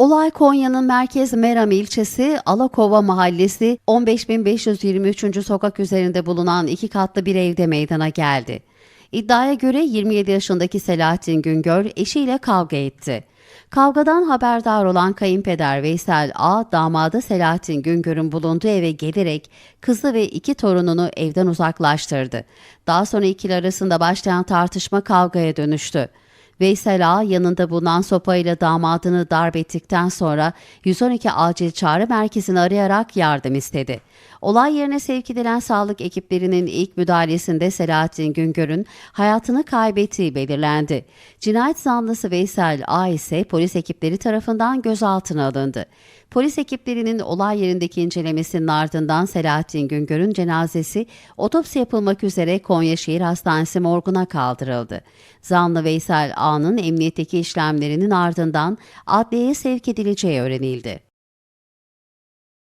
Olay Konya'nın merkez Meram ilçesi Alakova mahallesi 15523. sokak üzerinde bulunan iki katlı bir evde meydana geldi. İddiaya göre 27 yaşındaki Selahattin Güngör eşiyle kavga etti. Kavgadan haberdar olan kayınpeder Veysel A, damadı Selahattin Güngör'ün bulunduğu eve gelerek kızı ve iki torununu evden uzaklaştırdı. Daha sonra ikili arasında başlayan tartışma kavgaya dönüştü. Veysel A yanında bulunan sopayla damadını darp sonra 112 acil çağrı merkezini arayarak yardım istedi. Olay yerine sevk edilen sağlık ekiplerinin ilk müdahalesinde Selahattin Güngör'ün hayatını kaybettiği belirlendi. Cinayet zanlısı Veysel A ise polis ekipleri tarafından gözaltına alındı. Polis ekiplerinin olay yerindeki incelemesinin ardından Selahattin Güngör'ün cenazesi otopsi yapılmak üzere Konya Şehir Hastanesi morguna kaldırıldı. Zanlı Veysel A'nın emniyetteki işlemlerinin ardından adliyeye sevk edileceği öğrenildi.